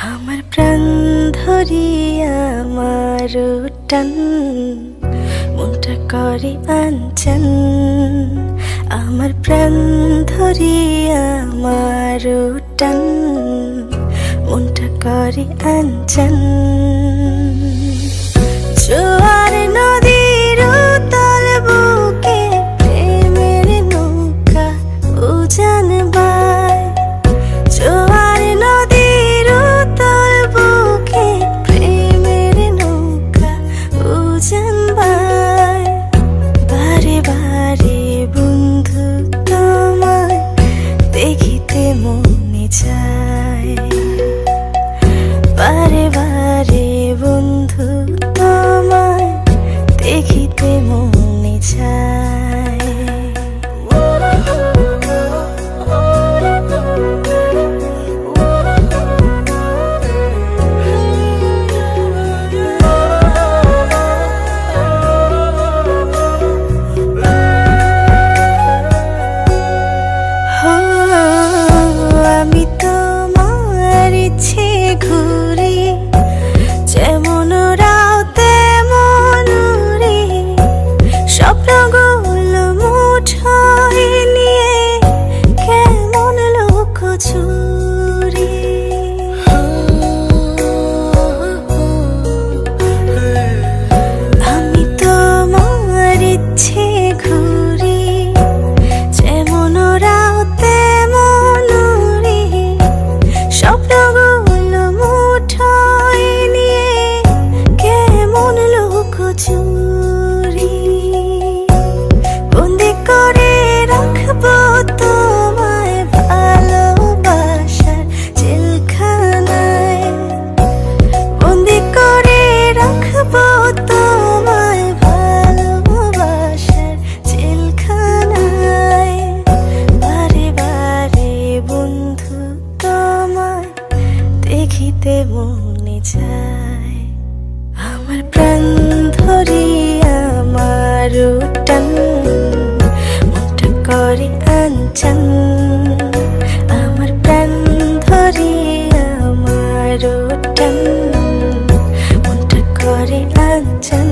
আমার প্রাণ ধরি আমার টান মনটা করে আঞ্চন আমার প্রাণ ধরি আমার টান মনটা করে আঞ্চন Come on. চাই। আমার প্রাণ ধরি আমার টান মুখটা করে আঞ্চান আমার প্রাণ ধরি আমার টান মুখটা করে আঞ্চান